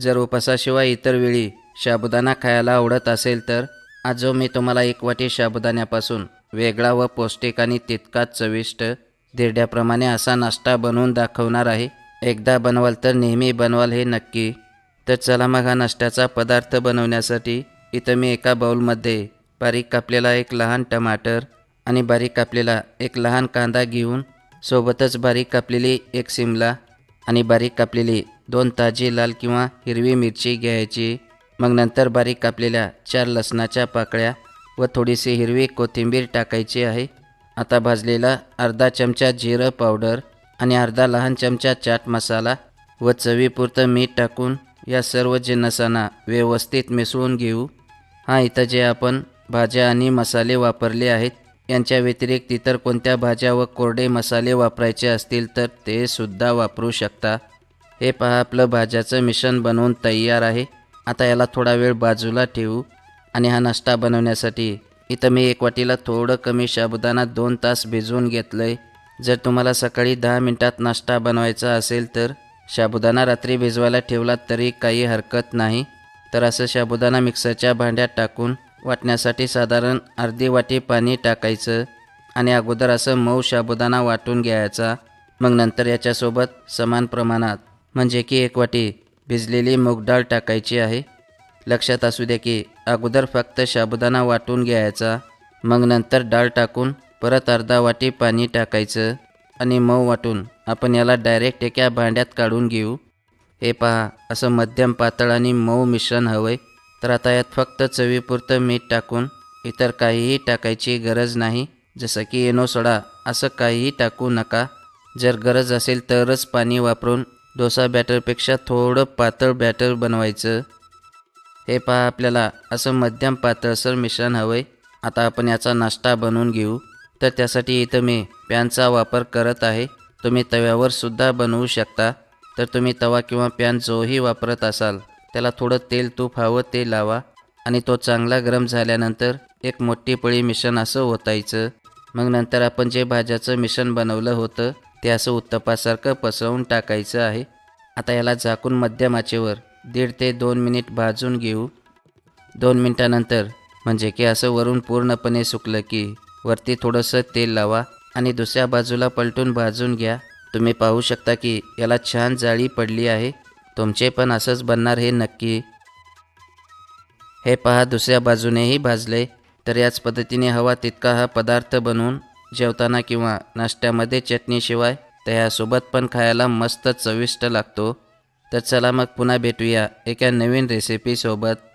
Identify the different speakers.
Speaker 1: जर उपासाशिवाय इतर वेळी साबुदाणा खायला आवडत असेल तर आज जो मी तुम्हाला एक वाटी साबुदाण्यापासून वेगळा व पौष्टिक आणि तितकाच चविष्ट धिरड्याप्रमाणे असा नाश्ता बनवून दाखवणार आहे. एकदा बनवाल तर नेहमी बनवाल हे नक्की. तर चला मग हा नाश्त्याचा पदार्थ बनवण्यासाठी इथं मी एका बाउलमध्ये बारीक कापलेला एक लहान टमाटर आणि बारीक कापलेला एक लहान कांदा घेऊन सोबतच बारीक कापलेली एक शिमला आणि बारीक कापलेली दोन ताजी लाल किंवा हिरवी मिरची घ्यायची. मग नंतर बारीक कापलेल्या चार लसणाच्या पाकळ्या व थोडीशी हिरवी कोथिंबीर टाकायची आहे. आता भाजलेला अर्धा चमचा जिरं पावडर आणि अर्धा लहान चमचा चाट मसाला व चवीपुरतं मीठ टाकून या सर्व जिन्नसांना व्यवस्थित मिसळून घेऊ. हा इथं जे आपण भाज्या आणि मसाले वापरले आहेत यांच्या व्यतिरिक्त इतर कोणत्या भाज्या व कोरडे मसाले वापरायचे असतील तर ते सुद्धा वापरू शकता. हे पहा आपलं भाज्याचं मिश्रण बनवून तयार आहे. आता याला थोडा वेळ बाजूला ठेवू आणि हा नाश्ता बनवण्यासाठी. इथं मी एक वाटीला थोडं कमी साबुदाणा दोन तास भिजवून घेतलं आहे जर तुम्हाला सकाळी दहा मिनटात नाश्ता बनवायचा असेल तर साबुदाणा रात्री भिजवायला ठेवला तरी काही हरकत नाही. तर असं साबुदाणा मिक्सरच्या भांड्यात टाकून वाटण्यासाठी साधारण अर्धी वाटी पाणी टाकायचं आणि अगोदर असं मऊ साबुदाणा वाटून घ्यायचा. मग नंतर याच्यासोबत समान प्रमाणात म्हणजे की एक वाटी भिजलेली मूग डाळ टाकायची आहे. लक्षात असू द्या की अगोदर फक्त साबुदाणा वाटून घ्यायचा मग नंतर डाळ टाकून परत अर्धा वाटी पाणी टाकायचं आणि मऊ वाटून आपण याला डायरेक्ट एका भांड्यात काढून घेऊ. हे पहा असं मध्यम पातळ आणि मऊ मिश्रण हवंय. तर आता यात फक्त चवीपुरतं मीठ टाकून इतर काहीही टाकायची गरज नाही. जसं की एनो सोडा असं काहीही टाकू नका. जर गरज असेल तरच पाणी वापरून डोसा बॅटरपेक्षा थोडं पातळ बॅटर बनवायचं. हे पहा आपल्याला असं मध्यम पातळसर मिश्रण हवं आहे आता आपण याचा नाश्ता बनवून घेऊ. तर त्यासाठी इथं मी पॅनचा वापर करत आहे. तुम्ही तव्यावर सुद्धा बनवू शकता. तर तुम्ही तवा किंवा पॅन जोही वापरत असाल त्याला थोडं तेल तूप हवं ते लावा. आणि तो चांगला गरम झाल्यानंतर एक मोठी पळी मिश्रण असं ओतायचं. मग नंतर आपण जे भाज्याचं मिश्रण बनवलं होतं ते असं उत्तपासारखं पसरवून टाकायचं आहे. आता याला झाकून मध्यम आचेवर दीड ते दोन मिनिट भाजून घेऊ. दोन मिनटानंतर म्हणजे की असं वरून पूर्णपणे सुकलं की वरती थोडंसं तेल लावा आणि दुसऱ्या बाजूला पलटून भाजून घ्या. तुम्ही पाहू शकता की याला छान जाळी पडली आहे. तुमचे पण असंच बनणार हे नक्की. हे पहा दुसऱ्या बाजूनेही भाजले. तर याच पद्धतीने हवा तितका हा पदार्थ बनवून जेवताना किंवा नाश्त्यामध्ये चटणीशिवाय त्यासोबत पण खायला मस्त चविष्ट लागतो. तर चला मग पुन्हा भेटूया एका नवीन रेसिपीसोबत